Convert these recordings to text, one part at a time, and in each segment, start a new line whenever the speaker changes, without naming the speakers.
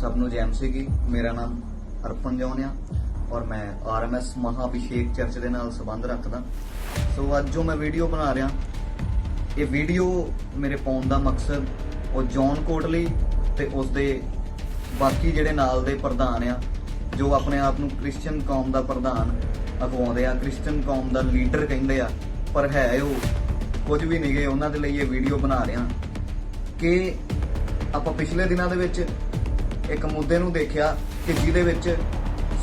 ਸਭ ਨੂੰ ਜੈਮ ਸੀਗੀ ਮੇਰਾ ਨਾਮ ਅਰਪਨ ਜੌਨਿਆ ਔਰ ਮੈਂ ਆਰਐਮਐਸ ਮਹਾਭਿਸ਼ੇਕ ਚਰਚ ਦੇ ਨਾਲ ਸੰਬੰਧ ਰੱਖਦਾ। ਸੋ ਅੱਜ ਜੋ ਮੈਂ ਵੀਡੀਓ ਬਣਾ ਰਿਹਾ, ਇਹ ਵੀਡੀਓ ਮੇਰੇ ਪਾਉਣ ਦਾ ਮਕਸਦ ਉਹ ਜੌਨ ਕੋਟਲੀ ਤੇ ਉਸਦੇ ਬਾਕੀ ਜਿਹੜੇ ਨਾਲ ਦੇ ਪ੍ਰਧਾਨ ਆ, ਜੋ ਆਪਣੇ ਆਪ ਨੂੰ ਕ੍ਰਿਸਚੀਅਨ ਕੌਮ ਦਾ ਪ੍ਰਧਾਨ ਅਗਵਾਉਂਦੇ ਆ, ਕ੍ਰਿਸਚੀਅਨ ਕੌਮ ਦਾ ਲੀਡਰ ਕਹਿੰਦੇ ਆ, ਪਰ ਹੈ ਉਹ ਕੁਝ ਵੀ ਨਹੀਂ ਉਹਨਾਂ ਦੇ ਲਈ ਇਹ ਵੀਡੀਓ ਬਣਾ ਰਿਹਾ। ਕਿ ਆਪਾਂ ਪਿਛਲੇ ਦਿਨਾਂ ਦੇ ਵਿੱਚ ਇੱਕ ਮੁੱਦੇ ਨੂੰ ਦੇਖਿਆ ਕਿ ਜਿਹਦੇ ਵਿੱਚ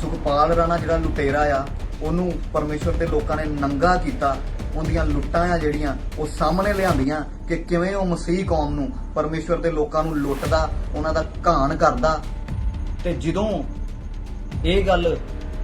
ਸੁਖਪਾਲ ਰਾਣਾ ਜਿਹੜਾ ਲੁਟੇਰਾ ਆ, ਉਹਨੂੰ ਪਰਮੇਸ਼ਵਰ ਦੇ ਲੋਕਾਂ ਨੇ ਨੰਗਾ ਕੀਤਾ, ਉਹਦੀਆਂ ਲੁੱਟਾਂ ਆ ਜਿਹੜੀਆਂ, ਉਹ ਸਾਹਮਣੇ ਲਿਆਂਦੀਆਂ ਕਿ ਕਿਵੇਂ ਉਹ ਮਸੀਹ ਕੌਮ ਨੂੰ, ਪਰਮੇਸ਼ਵਰ ਦੇ ਲੋਕਾਂ ਨੂੰ ਲੁੱਟਦਾ, ਉਹਨਾਂ ਦਾ ਘਾਣ ਕਰਦਾ। ਤੇ ਜਦੋਂ ਇਹ ਗੱਲ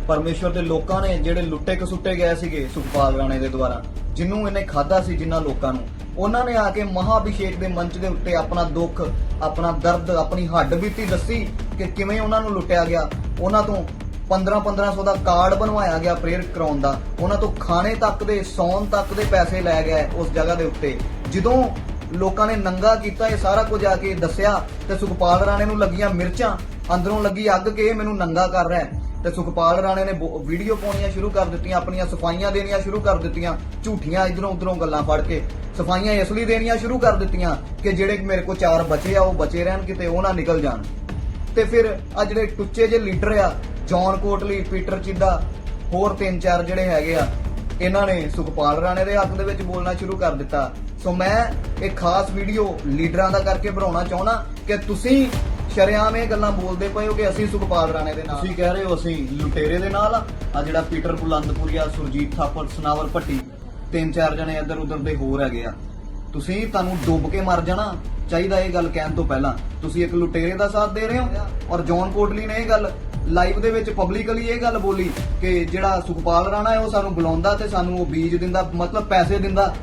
ਪਰਮੇਸ਼ਵਰ ਦੇ ਲੋਕਾਂ ਨੇ ਜਿਹੜੇ ਲੁੱਟੇ ਕਸੁੱਟੇ ਗਏ ਸੀਗੇ ਸੁਖਪਾਲ ਰਾਣੇ ਦੇ ਦੁਆਰਾ ਜਿਹਨੂੰ ਇਹਨੇ ਖਾਦਾ ਸੀ ਜਿਨ੍ਹਾਂ ਲੋਕਾਂ ਨੂੰ ਉਹਨਾਂ ਨੇ ਆ ਕੇ ਮਹਾਭਿਸ਼ੇਕ ਦੇ ਮੰਚ ਦੇ ਉੱਤੇ ਆਪਣਾ ਦੁੱਖ, ਆਪਣਾ ਦਰਦ, ਆਪਣੀ ਹੱਡ ਬੀਤੀ ਦੱਸੀ ਕਿ ਕਿਵੇਂ ਉਹਨਾਂ ਨੂੰ ਲੁੱਟਿਆ ਗਿਆ। ਉਹਨਾਂ ਤੋਂ 15 1500 ਦਾ ਕਾਰਡ ਬਣਵਾਇਆ ਗਿਆ ਪ੍ਰੇਅਰ ਕਰਾਉਣ ਦਾ। ਉਹਨਾਂ ਤੋਂ ਖਾਣੇ ਤੱਕ ਦੇ, ਸੌਣ ਤੱਕ ਦੇ ਪੈਸੇ ਲੈ ਗਏ ਉਸ ਜਗ੍ਹਾ ਦੇ ਉੱਤੇ। ਜਦੋਂ ਲੋਕਾਂ ਨੇ ਨੰਗਾ ਕੀਤਾ, ਇਹ ਸਾਰਾ ਕੁਝ ਆ ਕੇ ਦੱਸਿਆ ਤੇ ਸੁਖਪਾਲ ਰਾਣੇ ਨੂੰ ਲੱਗੀਆਂ ਮਿਰਚਾਂ, ਅੰਦਰੋਂ ਲੱਗੀ ਅੱਗ ਕੇ ਮੈਨੂੰ ਨੰਗਾ ਕਰ ਰਿਹਾ ਹੈ। ਤੇ ਸੁਖਪਾਲ ਰਾਣੇ ਨੇ ਬੋ- ਵੀਡੀਓ ਪਾਉਣੀਆਂ ਸ਼ੁਰੂ ਕਰ ਦਿੱਤੀਆਂ, ਆਪਣੀਆਂ ਸਫਾਈਆਂ ਦੇਣੀਆਂ ਸ਼ੁਰੂ ਕਰ ਦਿੱਤੀਆਂ, ਝੂਠੀਆਂ ਇਧਰੋਂ ਉਧਰੋਂ ਗੱਲਾਂ ਫੜ ਕੇ। ਸਫਾਈਆਂ ਇਸ ਲਈ ਦੇਣੀਆਂ ਸ਼ੁਰੂ ਕਰ ਦਿੱਤੀਆਂ ਕਿ ਜਿਹੜੇ ਮੇਰੇ ਕੋਲ ਚਾਰ ਬਚੇ ਆ, ਉਹ ਬਚੇ ਰਹਿਣ ਕਿਤੇ ਉਹ ਨਾ ਨਿਕਲ ਜਾਣ। ਤੇ ਫਿਰ ਆ ਜਿਹੜੇ ਟੁੱਚੇ ਜੇ ਲੀਡਰ ਆ, ਜੌਨ ਕੋਟਲੀ, ਪੀਟਰ ਚਿੱਦਾ ਹੋਰ ਤਿੰਨ ਚਾਰ ਜਿਹੜੇ ਹੈਗੇ ਆ, ਇਹਨਾਂ ਨੇ ਸੁਖਪਾਲ ਰਾਣੇ ਦੇ ਹੱਕ ਦੇ ਵਿੱਚ ਬੋਲਣਾ ਸ਼ੁਰੂ ਕਰ ਦਿੱਤਾ। ਸੋ ਮੈਂ ਇਹ ਖਾਸ ਵੀਡੀਓ ਲੀਡਰਾਂ ਦਾ ਕਰਕੇ ਬਣਾਉਣਾ ਚਾਹੁੰਦਾ ਕਿ ਤੁਸੀਂ ਸ਼ਰੇਆਮ ਇਹ ਗੱਲਾਂ ਬੋਲਦੇ ਪਏ ਹੋ ਕਿ ਅਸੀਂ ਸੁਖਪਾਲ ਰਾਣੇ ਦੇ ਨਾਲ। ਤੁਸੀਂ ਕਹਿ ਰਹੇ ਹੋ ਅਸੀਂ ਲੁਟੇਰੇ ਦੇ ਨਾਲ। ਆ ਆਹ ਜਿਹੜਾ ਪੀਟਰ ਬੁਲੰਦਪੁਰੀਆ ਸੁਰਜੀਤ ਥਾਪਰ, ਸਨਾਵਰ ਭੱਟੀ, ਤਿੰਨ ਚਾਰ ਜਣੇ ਇੱਧਰ ਉੱਧਰ ਦੇ ਹੋਰ ਹੈਗੇ ਆ। ਤੁਸੀਂ ਤੁਹਾਨੂੰ ਡੁੱਬ ਕੇ ਮਰ ਜਾਣਾ ਚਾਹੀਦਾ ਇਹ ਗੱਲ ਕਹਿਣ ਤੋਂ ਪਹਿਲਾਂ। ਤੁਸੀਂ ਇੱਕ ਲੁਟੇਰੇ ਦਾ ਸਾਥ ਦੇ ਰਹੇ ਹੋ ਔਰ ਜੌਨ ਕੋਟਲੀ ਨੇ ਇਹ ਗੱਲ ਲਾਈਵ ਦੇ ਵਿੱਚ ਪਬਲਿਕਲੀ ਇਹ ਗੱਲ ਬੋਲੀ ਕਿ ਜਿਹੜਾ ਸੁਖਪਾਲ ਰਾਣਾ ਹੈ ਉਹ ਸਾਨੂੰ ਬੁਲਾਉਂਦਾ ਤੇ ਸਾਨੂੰ ਉਹ ਬੀਜ ਦਿੰਦਾ, ਮਤਲਬ ਪੈਸੇ ਦਿੰਦਾ।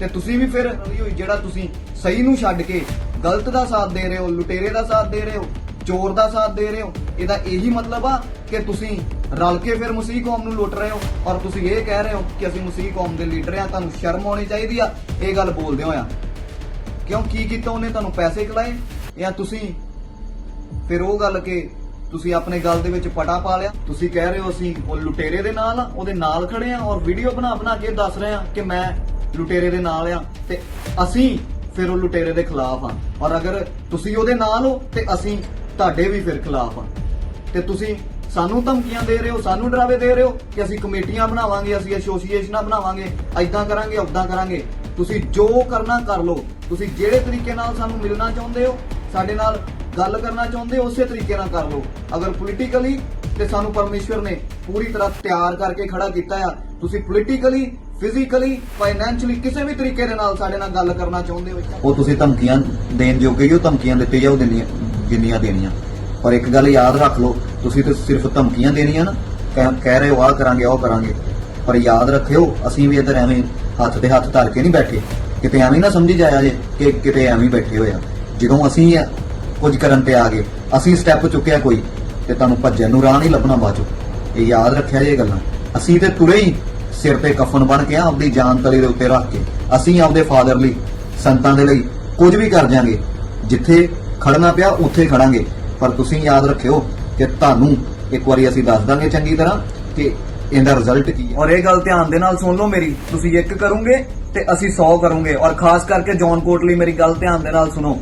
ਤੇ ਤੁਸੀਂ ਵੀ ਫਿਰ ਜਿਹੜਾ ਤੁਸੀਂ ਸਹੀ ਨੂੰ ਛੱਡ ਕੇ ਗਲਤ ਦਾ ਸਾਥ ਦੇ ਰਹੇ ਹੋ, ਲੁਟੇਰੇ ਦਾ ਸਾਥ ਦੇ ਰਹੇ ਹੋ, ਚੋਰ ਦਾ ਸਾਥ ਦੇ ਰਹੇ ਹੋ, ਇਹਦਾ ਇਹੀ ਮਤਲਬ ਆ ਕਿ ਤੁਸੀਂ ਰਲ ਕੇ ਫਿਰ ਮਸੀਹ ਕੌਮ ਨੂੰ ਲੁੱਟ ਰਹੇ ਹੋ ਔਰ ਤੁਸੀਂ ਇਹ ਕਹਿ ਰਹੇ ਹੋ ਕਿ ਅਸੀਂ ਮਸੀਹ ਕੌਮ ਦੇ ਲੀਡਰ ਆ ਤੁਹਾਨੂੰ ਸ਼ਰਮ ਆਉਣੀ ਚਾਹੀਦੀ ਆ। ਇਹ ਗੱਲ ਬੋਲਦੇ ਹੋਇਆ ਕਿਉਂ? ਕੀ ਕੀਤਾ ਉਹਨੇ? ਤੁਹਾਨੂੰ ਪੈਸੇ ਖਿਲਾਏ ਜਾਂ ਤੁਸੀਂ ਫਿਰ ਉਹ ਗੱਲ ਕਿ ਤੁਸੀਂ ਆਪਣੇ ਗੱਲ ਦੇ ਵਿੱਚ ਪਟਾ ਪਾ ਲਿਆ? ਤੁਸੀਂ ਕਹਿ ਰਹੇ ਹੋ ਅਸੀਂ ਉਹ ਲੁਟੇਰੇ ਦੇ ਨਾਲ ਆ, ਉਹਦੇ ਨਾਲ ਖੜੇ ਆ ਔਰ ਵੀਡੀਓ ਬਣਾ ਬਣਾ ਕੇ ਦੱਸ ਰਹੇ ਆ ਕਿ ਮੈਂ ਲੁਟੇਰੇ ਦੇ ਨਾਲ ਆ ਤੇ ਅਸੀਂ ਫਿਰ ਉਹ ਲੁਟੇਰੇ ਦੇ ਖਿਲਾਫ ਆ। ਔਰ ਅਗਰ ਤੁਸੀਂ ਉਹਦੇ ਨਾਲ ਹੋ, ਤੇ ਅਸੀਂ ਤੁਹਾਡੇ ਵੀ ਫਿਰ ਖਿਲਾਫ ਆ। ਤੇ ਤੁਸੀਂ ਸਾਨੂੰ ਧਮਕੀਆਂ ਦੇ ਰਹੇ ਹੋ, ਸਾਨੂੰ ਡਰਾਵੇ ਦੇ ਰਹੇ ਹੋ ਕਿ ਅਸੀਂ ਕਮੇਟੀਆਂ ਬਣਾਵਾਂਗੇ, ਅਸੀਂ ਐਸੋਸੀਏਸ਼ਨਾਂ ਬਣਾਵਾਂਗੇ ਐਦਾਂ ਕਰਾਂਗੇ ਉਦਾਂ ਕਰਾਂਗੇ। ਤੁਸੀਂ ਜੋ ਕਰਨਾ ਕਰ ਲਓ। ਤੁਸੀਂ ਜਿਹੜੇ ਤਰੀਕੇ ਨਾਲ ਸਾਨੂੰ ਮਿਲਣਾ ਚਾਹੁੰਦੇ ਹੋ, ਸਾਡੇ ਨਾਲ ਗੱਲ ਕਰਨਾ ਚਾਹੁੰਦੇ ਹੋ, ਉਸੇ ਤਰੀਕੇ ਨਾਲ ਕਰ ਲਓ। ਅਗਰ ਪੋਲੀਟੀਕਲੀ ਤੇ ਸਾਨੂੰ ਪਰਮੇਸ਼ਵਰ ਨੇ ਪੂਰੀ ਤਰ੍ਹਾਂ ਤਿਆਰ ਕਰਕੇ ਖੜਾ ਕੀਤਾ ਆ, ਤੁਸੀਂ ਪੋਲੀਟੀਕਲੀ ਫਿਜ਼ੀਕਲੀ ਫਾਈਨੈਂਸ਼ਲੀ ਕਿਸੇ ਵੀ ਤਰੀਕੇ ਦੇ ਨਾਲ ਸਾਡੇ ਨਾਲ ਗੱਲ ਕਰਨਾ ਚਾਹੁੰਦੇ ਹੋ ਉਹ ਤੁਸੀਂ ਧਮਕੀਆਂ ਦੇਣ ਜੋਗੇ ਹੀ ਉਹ ਧਮਕੀਆਂ ਦਿੱਤੇ ਜਾਓ ਦਿੰਦੀਆਂ ਜਿੰਨੀਆਂ ਦੇਣੀਆਂ। ਪਰ ਇੱਕ ਗੱਲ ਯਾਦ ਰੱਖ ਲਓ, ਤੁਸੀਂ ਤਾਂ ਸਿਰਫ ਧਮਕੀਆਂ ਦੇਣੀਆਂ ਨਾ। ਕਹਿ- ਕਹਿ ਰਹੇ ਹੋ, ਆਹ ਕਰਾਂਗੇ, ਉਹ ਕਰਾਂਗੇ। ਪਰ ਯਾਦ ਰੱਖਿਓ, ਅਸੀਂ ਵੀ ਇੱਧਰ ਐਵੇਂ ਹੱਥ ਤੇ ਹੱਥ ਧਰ ਕੇ ਨਹੀਂ ਬੈਠੇ। ਕਿਤੇ ਐਵੇਂ ਨਾ ਸਮਝੀ ਜਾਇਆ ਜੇ ਕਿ ਕਿਤੇ ਐਵੇਂ ਬੈਠੇ ਹੋਏ ਆ। ਜਦੋਂ ਅਸੀਂ ਕੁਝ ਕਰਨ ਤੇ ਆ ਗਏ, ਅਸੀਂ ਸਟੈਪ ਚੁੱਕਿਆ ਕੋਈ, ਤੇ ਤੁਹਾਨੂੰ ਭੱਜਣ ਨੂੰ ਰਾਹ ਨਹੀਂ ਲੱਭਣਾ ਬਾਚੋ ਇਹ ਯਾਦ ਰੱਖਿਆ ਜੇ ਗੱਲਾਂ। ਅਸੀਂ ਤੇ ਤੁਰੇ ਹੀ ਸਿਰ ਤੇ ਕਫਨ ਬਣ ਕੇ ਆਪਦੀ ਜਾਨ ਤਲੀ ਦੇ ਉੱਤੇ ਰੱਖ ਕੇ। ਅਸੀਂ ਆਪਦੇ ਫਾਦਰ ਲਈ, ਸੰਤਾਂ ਦੇ ਲਈ ਕੁਝ ਵੀ ਕਰ ਜਾਾਂਗੇ। ਜਿੱਥੇ ਖੜਨਾ ਪਿਆ, ਉੱਥੇ ਖੜਾਂਗੇ। ਪਰ ਤੁਸੀਂ ਯਾਦ ਰੱਖਿਓ ਕਿ ਤੁਹਾਨੂੰ ਇੱਕ ਵਾਰੀ ਅਸੀਂ ਦੱਸ ਦਾਂਗੇ ਚੰਗੀ ਤਰ੍ਹਾਂ ਕਿ ਇਹਦਾ ਰਿਜ਼ਲਟ ਕੀ ਹੈ। ਔਰ ਇਹ ਗੱਲ ਧਿਆਨ ਦੇ ਨਾਲ ਸੁਣ ਲਓ ਮੇਰੀ। ਤੁਸੀਂ ਇੱਕ ਕਰੋਗੇ ਤੇ ਅਸੀਂ 100 ਕਰੋਗੇ। ਔਰ ਖਾਸ ਕਰਕੇ ਜੌਨ ਕੋਟਲੀ ਮੇਰੀ ਗੱਲ ਧਿਆਨ ਦੇ ਨਾਲ ਸੁਣੋ।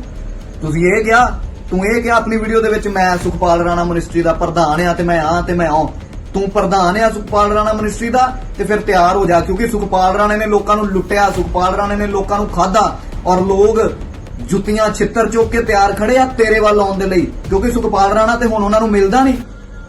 ਤੁਸੀਂ ਇਹ ਕਿਹਾ, ਤੂੰ ਇਹ ਕਿਹਾ, ਆਪਣੀ ਵੀਡੀਓ ਦੇ ਵਿੱਚ ਮੈਂ ਸੁਖਪਾਲ ਰਾਣਾ ਮਿਨਿਸਟਰੀ ਦਾ ਪ੍ਰਧਾਨ ਆ ਤੇ ਮੈਂ ਆ ਤੇ ਮੈਂ ਆ ਤੂੰ ਪ੍ਰਧਾਨ ਆ ਸੁਖਪਾਲ ਰਾਣਾ ਮਿਨਿਸਟਰੀ ਦਾ, ਤੇ ਫਿਰ ਤਿਆਰ ਹੋ ਜਾ, ਕਿਉਂਕਿ ਸੁਖਪਾਲ ਰਾਣੇ ਨੇ ਲੋਕਾਂ ਨੂੰ ਲੁੱਟਿਆ, ਸੁਖਪਾਲ ਰਾਣੇ ਨੇ ਲੋਕਾਂ ਨੂੰ ਖਾਦਾ ਔਰ ਲੋਕ ਜੁੱਤੀਆਂ ਛਿੱਤਰ ਚੁੱਕ ਕੇ ਤਿਆਰ ਖੜੇ ਆ ਤੇਰੇ ਵੱਲ ਆਉਣ ਦੇ ਲਈ, ਕਿਉਂਕਿ ਸੁਖਪਾਲ ਰਾਣਾ ਤੇ ਹੁਣ ਉਹਨਾਂ ਨੂੰ ਮਿਲਦਾ ਨਹੀਂ,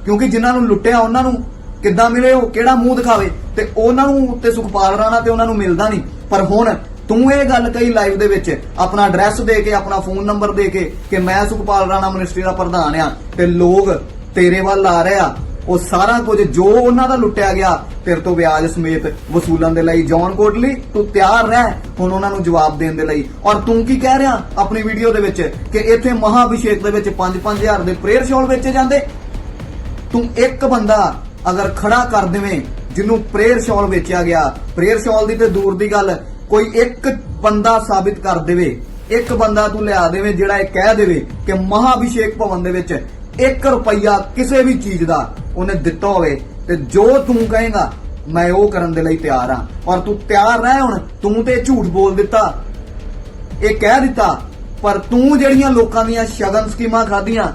ਕਿਉਂਕਿ ਜਿਨ੍ਹਾਂ ਨੂੰ ਲੁੱਟਿਆ ਉਹਨਾਂ ਨੂੰ ਕਿੱਦਾਂ ਮਿਲੇ, ਉਹ ਕਿਹੜਾ ਮੂੰਹ ਦਿਖਾਵੇ, ਤੇ ਉਹਨਾਂ ਨੂੰ, ਤੇ ਸੁਖਪਾਲ ਰਾਣਾ ਤੇ ਉਹਨਾਂ ਨੂੰ ਮਿਲਦਾ ਨਹੀਂ, ਪਰ ਹੁਣ ਤੂੰ ਇਹ ਗੱਲ ਕਹੀ ਲਾਈਵ ਦੇ ਵਿੱਚ, ਆਪਣਾ ਐਡਰੈਸ ਦੇ ਕੇ, ਆਪਣਾ ਫੋਨ ਨੰਬਰ ਦੇ ਕੇ, ਕਿ ਮੈਂ ਸੁਖਪਾਲ ਰਾਣਾ ਮਿਨਿਸਟਰੀ ਦਾ ਪ੍ਰਧਾਨ ਆ, ਤੇ ਲੋਕ ਤੇਰੇ ਵੱਲ ਆ ਰਹੇ ਆ ਉਹ ਸਾਰਾ ਕੁਝ ਜੋ ਉਹਨਾਂ ਦਾ ਲੁੱਟਿਆ ਗਿਆ ਤੇਰੇ ਤੋਂ ਵਿਆਜ ਸਮੇਤ ਵਸੂਲਣ ਦੇ ਲਈ ਜੌਨ ਕੋਟਲੀ, ਤੂੰ ਤਿਆਰ ਰਹਿ ਹੁਣ ਉਹਨਾਂ ਨੂੰ ਜਵਾਬ ਦੇਣ ਦੇ ਲਈ। ਔਰ ਤੂੰ ਕੀ ਕਹਿ ਰਿਹਾ ਆਪਣੀ ਵੀਡੀਓ ਦੇ ਵਿੱਚ ਕਿ ਇੱਥੇ ਮਹਾਭਿਸ਼ੇਕ ਦੇ ਵਿੱਚ 5-5000 ਦੇ ਪ੍ਰੇਅਰ ਸ਼ਾਲ ਵੇਚੇ ਜਾਂਦੇ? ਤੂੰ ਇੱਕ ਬੰਦਾ ਅਗਰ ਖੜਾ ਕਰ ਦੇਵੇਂ ਜਿਹਨੂੰ ਪ੍ਰੇਅਰ ਸ਼ਾਲ ਵੇਚਿਆ ਗਿਆ, ਪ੍ਰੇਅਰ ਸ਼ਾਲ ਦੀ ਤੇ ਦੂਰ ਦੀ ਗੱਲ, ਕੋਈ ਇੱਕ ਬੰਦਾ ਸਾਬਿਤ ਕਰ ਦੇਵੇ, ਇੱਕ ਬੰਦਾ ਤੂੰ ਲਿਆ ਦੇਵੇਂ ਜਿਹੜਾ ਇਹ ਕਹਿ ਦੇਵੇ ਕਿ ਮਹਾਭਿਸ਼ੇਕ ਭਵਨ ਦੇ ਵਿੱਚ 1 ਰੁਪਈਆ ਕਿਸੇ ਵੀ ਚੀਜ਼ ਦਾ ਉਹਨੇ ਦਿੱਤਾ ਹੋਵੇ ਤੇ ਜੋ ਤੂੰ ਕਹੇਗਾ, ਮੈਂ ਉਹ ਕਰਨ ਦੇ ਲਈ ਤਿਆਰ ਹਾਂ। ਔਰ ਤੂੰ ਤਿਆਰ ਰਹਿ ਹੁਣ, ਤੂੰ ਤੇ ਝੂਠ ਬੋਲ ਦਿੱਤਾ। ਇਹ ਕਹਿ ਦਿੱਤਾ, ਪਰ ਤੂੰ ਜਿਹੜੀਆਂ ਲੋਕਾਂ ਦੀਆਂ ਸ਼ਗਨ ਸਕੀਮਾਂ ਖਾਧੀਆਂ,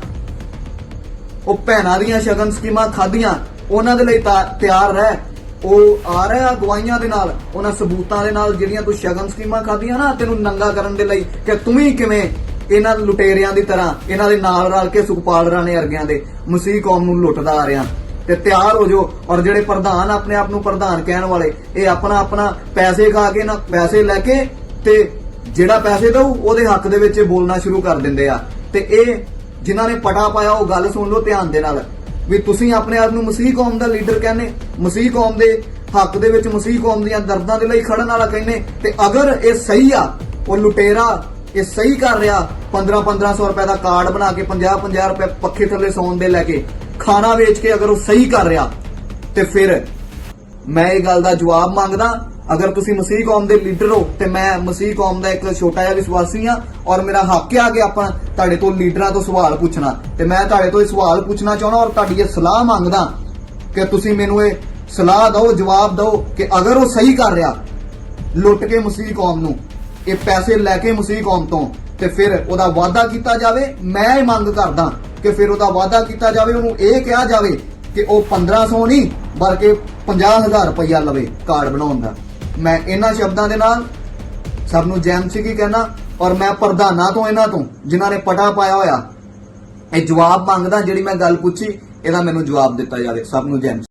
ਉਹ ਭੈਣਾਂ ਦੀਆਂ ਸ਼ਗਨ ਸਕੀਮਾਂ ਖਾਧੀਆਂ, ਉਹਨਾਂ ਦੇ ਲਈ ਤਾਂ ਤਿਆਰ ਰਹਿ। ਉਹ ਆ ਰਿਹਾ ਗਵਾਈਆਂ ਦੇ ਨਾਲ, ਉਹਨਾਂ ਸਬੂਤਾਂ ਦੇ ਨਾਲ ਜਿਹੜੀਆਂ ਤੂੰ ਸ਼ਗਨ ਸਕੀਮਾਂ ਖਾਧੀਆਂ ਨਾ, ਤੈਨੂੰ ਨੰਗਾ ਕਰਨ ਦੇ ਲਈ, ਕਿ ਤੂੰ ਵੀ ਕਿਵੇਂ ਇਹਨਾਂ ਲੁਟੇਰਿਆਂ ਦੀ ਤਰ੍ਹਾਂ, ਇਹਨਾਂ ਦੇ ਨਾਲ ਰਲ ਕੇ ਸੁਖਪਾਲ ਰਾਣੇ ਅਰਗਿਆਂ ਦੇ ਮਸੀਹ ਕੌਮ ਨੂੰ ਲੁੱਟਦਾ ਆ ਰਿਹਾ। ਤੇ ਤਿਆਰ ਹੋ ਜਾਓ ਔਰ ਜਿਹੜੇ ਪ੍ਰਧਾਨ ਆਪਣੇ ਆਪ ਨੂੰ ਪ੍ਰਧਾਨ ਕਹਿਣ ਵਾਲੇ, ਇਹ ਆਪਣਾ ਆਪਣਾ ਪੈਸੇ ਖਾ ਕੇ ਨਾ, ਪੈਸੇ ਲੈ ਕੇ ਤੇ ਜਿਹੜਾ ਪੈਸੇ ਦਊ, ਉਹਦੇ ਹੱਕ ਦੇ ਵਿੱਚ ਇਹ ਬੋਲਣਾ ਸ਼ੁਰੂ ਕਰ ਦਿੰਦੇ ਆ। ਤੇ ਇਹ ਜਿਨ੍ਹਾਂ ਨੇ ਪਟਾ ਪਾਇਆ, ਉਹ ਗੱਲ ਸੁਣ ਲਓ ਧਿਆਨ ਦੇ ਨਾਲ। ਵੀ ਤੁਸੀਂ ਆਪਣੇ ਆਪ ਨੂੰ ਮਸੀਹ ਕੌਮ ਦਾ ਲੀਡਰ ਕਹਿੰਦੇ, ਮਸੀਹ ਕੌਮ ਦੇ ਹੱਕ ਦੇ ਵਿੱਚ ਮਸੀਹ ਕੌਮ ਦੀਆਂ ਦਰਦਾਂ ਦੇ ਲਈ ਖੜਨ ਵਾਲਾ ਕਹਿੰਦੇ, ਤੇ ਅਗਰ ਇਹ ਸਹੀ ਆ, ਉਹ ਲੁਟੇਰਾ ਇਹ ਸਹੀ ਕਰ ਰਿਹਾ। 15 1500 ਰੁਪਏ ਦਾ ਕਾਰਡ ਬਣਾ ਕੇ 50 50 ਰੁਪਏ ਪੱਖੇ ਥੱਲੇ ਸੌਣ ਦੇ ਲੈ ਕੇ ਖਾਣਾ ਵੇਚ ਕੇ ਅਗਰ ਉਹ ਸਹੀ ਕਰ ਰਿਹਾ, ਤੇ ਫਿਰ ਮੈਂ ਇਹ ਗੱਲ ਦਾ ਜਵਾਬ ਮੰਗਦਾ, ਅਗਰ ਤੁਸੀਂ ਮਸੀਹ ਕੌਮ ਦੇ ਲੀਡਰ ਹੋ, ਤੇ ਮੈਂ ਮਸੀਹ ਕੌਮ ਦਾ ਇੱਕ ਛੋਟਾ ਜਿਹਾ ਵਿਸ਼ਵਾਸੀ ਆ ਔਰ ਮੇਰਾ ਹੱਕ ਆ ਕਿ ਆਪਾਂ ਤੁਹਾਡੇ ਤੋਂ ਲੀਡਰਾਂ ਤੋਂ ਸਵਾਲ ਪੁੱਛਣਾ। ਤੇ ਮੈਂ ਤੁਹਾਡੇ ਤੋਂ ਇਹ ਸਵਾਲ ਪੁੱਛਣਾ ਚਾਹੁੰਦਾ ਔਰ ਤੁਹਾਡੀ ਇਹ ਸਲਾਹ ਮੰਗਦਾ ਕਿ ਤੁਸੀਂ ਮੈਨੂੰ ਇਹ ਸਲਾਹ ਦਿਓ, ਜਵਾਬ ਦਿਓ ਕਿ ਅਗਰ ਉਹ ਸਹੀ ਕਰ ਰਿਹਾ, ਲੁੱਟ ਕੇ ਮਸੀਹ ਕੌਮ ਨੂੰ ਇਹ ਪੈਸੇ ਲੈ ਕੇ ਮਸੀਹ ਕੌਮ ਤੋਂ ਤੇ ਫਿਰ ਉਹਦਾ ਵਾਅਦਾ ਕੀਤਾ ਜਾਵੇ, ਮੈਂ ਇਹ ਮੰਗ ਕਰਦਾ ਕਿ ਫਿਰ ਉਹਦਾ ਵਾਅਦਾ ਕੀਤਾ ਜਾਵੇ, ਉਹਨੂੰ ਇਹ ਕਿਹਾ ਜਾਵੇ ਕਿ ਉਹ 1500 ਨਹੀਂ, ਬਲਕਿ 50000 ਰੁਪਇਆ ਲਵੇ ਕਾਰਡ ਬਣਾਉਣ ਦਾ। ਮੈਂ ਇਹਨਾਂ ਸ਼ਬਦਾਂ ਦੇ ਨਾਲ ਸਭ ਨੂੰ ਜੈਮ ਸਿੱਖੀ ਕਹਿਣਾ, ਔਰ ਮੈਂ ਪ੍ਰਧਾਨਾਂ ਤੋਂ ਇਹਨਾਂ ਤੋਂ, ਜਿਨ੍ਹਾਂ ਨੇ ਪਟਾ ਪਾਇਆ ਹੋਇਆ, ਇਹ ਜਵਾਬ ਮੰਗਦਾ ਜਿਹੜੀ ਮੈਂ ਗੱਲ ਪੁੱਛੀ, ਇਹਦਾ ਮੈਨੂੰ ਜਵਾਬ ਦਿੱਤਾ ਜਾਵੇ, ਸਭ ਨੂੰ ਜੈਮ